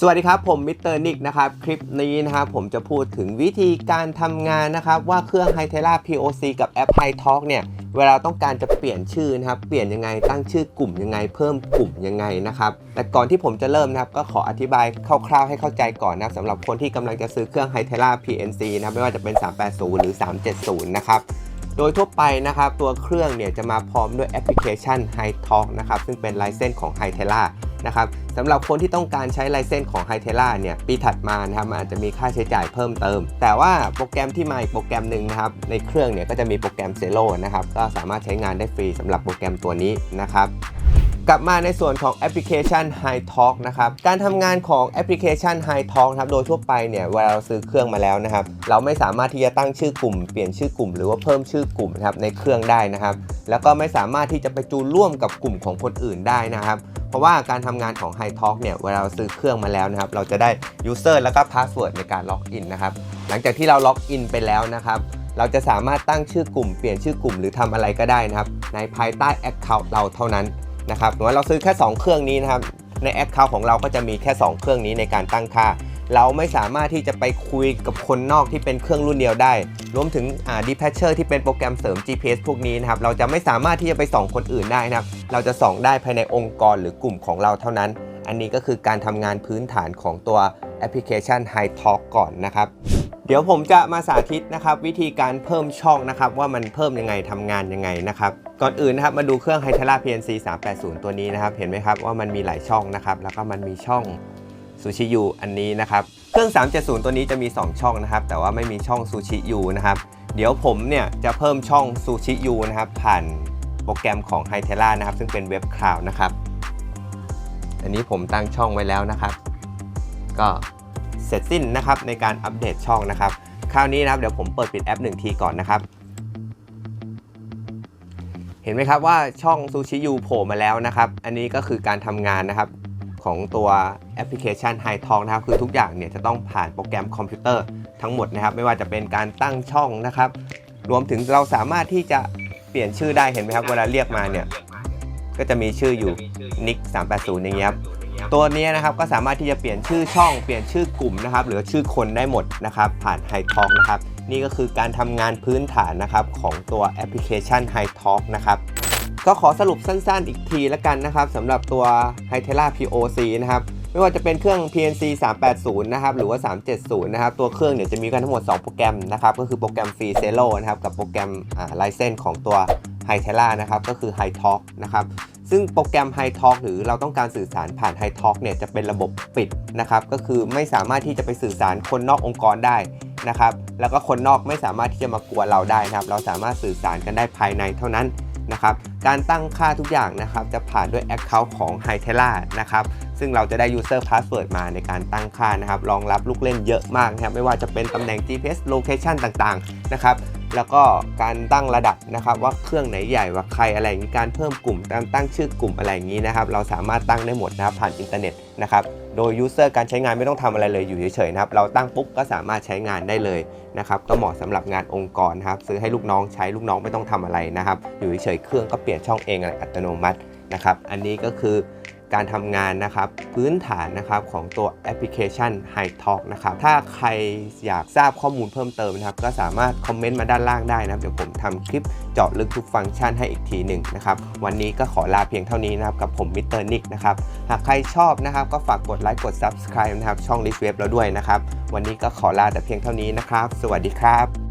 สวัสดีครับ ผมมิสเตอร์นิกนะครับ คลิปนี้นะครับผมจะพูดถึงวิธีการทำงานนะครับ ว่าเครื่อง h i t e r a POC กับแอป Hi Talk เนี่ย เวลาต้องการจะเปลี่ยนชื่อนะครับ เปลี่ยนยังไงตั้งชื่อกลุ่มยังไง เพิ่มกลุ่มยังไงนะครับ แต่ก่อนที่ผมจะเริ่มนะครับ ก็ขออธิบายคร่าวๆให้เข้าใจก่อนนะครับสำหรับคนที่กำลังจะซื้อเครื่อง h i t e r a PNC นะไม่ว่าจะเป็น 380 หรือ 370 นะครับโดยทั่วไปนะครับตัวเครื่องเนี่ยจะมาพร้อมด้วยแอปพลิเคชัน Hi Talk นะครับซึ่งเป็นไลเซนส์ของ Hi t e r a นะครับสำหรับคนที่ต้องการใช้ไลเซนส์ของ Hi t e r a เนี่ยปีถัดมานะครับอาจจะมีค่าใช้จ่ายเพิ่มเติม แต่ว่าโปรแกรมที่มาอีกโปรแกรมหนึ่งนะครับในเครื่องเนี่ยก็จะมีโปรแกรม Zero นะครับก็สามารถใช้งานได้ฟรีสำหรับโปรแกรมตัวนี้นะครับกลับมาในส่วนของแอปพลิเคชัน Hi Talk นะครับ การทำงานของแอปพลิเคชัน Hi Talk ครับ โดยทั่วไปเนี่ย เวลาเราซื้อเครื่องมาแล้วนะครับ เราไม่สามารถที่จะตั้งชื่อกลุ่ม เปลี่ยนชื่อกลุ่ม หรือว่าเพิ่มชื่อกลุ่มนะครับในเครื่องได้นะครับ แล้วก็ไม่สามารถที่จะไปจูนร่วมกับกลุ่มของคนอื่นได้นะครับ เพราะว่าการทำงานของ Hi Talk เนี่ยเวลาเราซื้อเครื่องมาแล้วนะครับ เราจะได้ User แล้วก็ Password ในการล็อกอินนะครับ หลังจากที่เราล็อกอินไปแล้วนะครับ เราจะสามารถตั้งชื่อกลุ่มเปลี่ยนชื่อกลุ่มหรือทำอะไรก็ได้นะครับ ในภายใต้ Account เราเท่านั้นนะครับสมมติว่าเราซื้อแค่ 2 เครื่องนี้นะครับในแอคเคาท์ของเราก็จะมีแค่ 2 เครื่องนี้ในการตั้งค่า เราไม่สามารถที่จะไปคุยกับคนนอกที่เป็นเครื่องรุ่นเดียวได้ รวมถึงอ่า Dispatcher ที่เป็นโปรแกรมเสริม GPS พวกนี้นะครับ เราจะไม่สามารถที่จะไปส่องคนอื่นได้นะครับ เราจะส่องได้ภายในองค์กรหรือกลุ่มของเราเท่านั้น อันนี้ก็คือการทำงานพื้นฐานของตัวแอปพลิเคชัน Hi Talk ก่อนนะครับเดี๋ยวผมจะมาสาธิตนะครับวิธีการเพิ่มช่องนะครับว่ามันเพิ่มยังไงทำงานยังไงนะครับก่อนอื่นนะครับมาดูเครื่อง h i t e r a PNC 380 ตัวนี้นะครับเห็นไหมครับว่ามันมีหลายช่องนะครับแล้วก็มันมีช่อง ซูชิยูอันนี้นะครับ เครื่อง 370 ตัวนี้จะมี 2 ช่องนะครับ แต่ว่าไม่มีช่องซูชิยูนะครับ เดี๋ยวผมเนี่ยจะเพิ่มช่องซูชิยูนะครับ ผ่านโปรแกรมของ h i t e r a นะครับ ซึ่งเป็นเว็บคลาวด์นะครับ อันนี้ผมตั้งช่องไว้แล้วนะครับ ก็เสร็จสิ้นนะครับในการอัปเดตช่องนะครับ คราวนี้นะครับเดี๋ยวผมเปิดปิดแอป1ทีก่อนนะครับเห็นไหมครับว่าช่องซูชิยูโผล่มาแล้วนะครับ อันนี้ก็คือการทำงานนะครับ ของตัวแอปพลิเคชัน Hi Talk นะครับ คือทุกอย่างเนี่ยจะต้องผ่านโปรแกรมคอมพิวเตอร์ทั้งหมดนะครับ ไม่ว่าจะเป็นการตั้งช่องนะครับ รวมถึงเราสามารถที่จะเปลี่ยนชื่อได้เห็นไหมครับ เวลาเรียกมาเนี่ย ก็จะมีชื่ออยู่ nick 380อย่างเงี้ยครับตัวนี้นะครับก็สามารถที่จะเปลี่ยนชื่อช่องเปลี่ยนชื่อกลุ่มนะครับหรือชื่อคนได้หมดนะครับ ผ่าน Hi Talk นะครับ นี่ก็คือการทำงานพื้นฐานนะครับของตัวแอปพลิเคชัน Hi Talk นะครับ ก็ขอสรุปสั้นๆอีกทีล้วกันนะครับสำหรับตัว h i t e r a POC นะครับไม่ว่าจะเป็นเครื่อง PNC 380 นะครับ หรือว่า 370 นะครับ ตัวเครื่องเนี่ยจะมีกันทั้งหมด 2 โปรแกรมนะครับ ก็คือโปรแกรม Free Zero นะครับ กับโปรแกรมอ่าไลเซนของตัว h i t e r a นะครับ ก็คือ Hi Talk นะครับ ซึ่งโปรแกรม Hi Talk หรือเราต้องการสื่อสารผ่าน Hi Talk เนี่ยจะเป็นระบบปิดนะครับ ก็คือไม่สามารถที่จะไปสื่อสารคนนอกองค์กรได้นะครับ แล้วก็คนนอกไม่สามารถที่จะมากวนเราได้นะครับ เราสามารถสื่อสารกันได้ภายในเท่านั้น นะครับการตั้งค่าทุกอย่างนะครับจะผ่านด้วย Account ของ h i t e l a นะครับซึ่งเราจะได้ User Password มาในการตั้งค่านะครับรองรับลูกเล่นเยอะมากนะครับไม่ว่าจะเป็นตำแหน่ง GPS Location ต่างๆนะครับ แล้วก็การตั้งระดับนะครับว่าเครื่องไหนใหญ่กว่าใครอะไรอย่างนี้การเพิ่มกลุ่มการตั้งชื่อกลุ่มอะไรอย่างนี้นะครับเราสามารถตั้งได้หมดนะครับผ่านอินเทอร์เน็ตนะครับโดย User การใช้งานไม่ต้องทำอะไรเลยอยู่เฉยๆนะครับเราตั้งปุ๊บก็สามารถใช้งานได้เลยนะครับก็เหมาะสำหรับงานองค์กรครับซื้อให้ลูกน้องใช้ลูกน้องไม่ต้องทำอะไรนะครับอยู่เฉยๆเครื่องก็เปลี่ยนช่องเองอัตโนมัตินะครับอันนี้ก็คือ การทำงานนะครับพื้นฐานนะครับของตัวแอปพลิเคชัน Hi Talk นะครับถ้าใครอยากทราบข้อมูลเพิ่มเติมนะครับก็สามารถคอมเมนต์มาด้านล่างได้นะครับเดี๋ยวผมทำคลิปเจาะลึกทุกฟังก์ชันให้อีกทีหนึ่งนะครับวันนี้ก็ขอลาเพียงเท่านี้นะครับกับผมมิสเตอร์นิกนะครับหากใครชอบนะครับก็ฝากกดไลค์กด Subscribe นะครับช่อง l i s t Web เราด้วยนะครับวันนี้ก็ขอลาแต่เพียงเท่านี้นะครับ สวัสดีครับ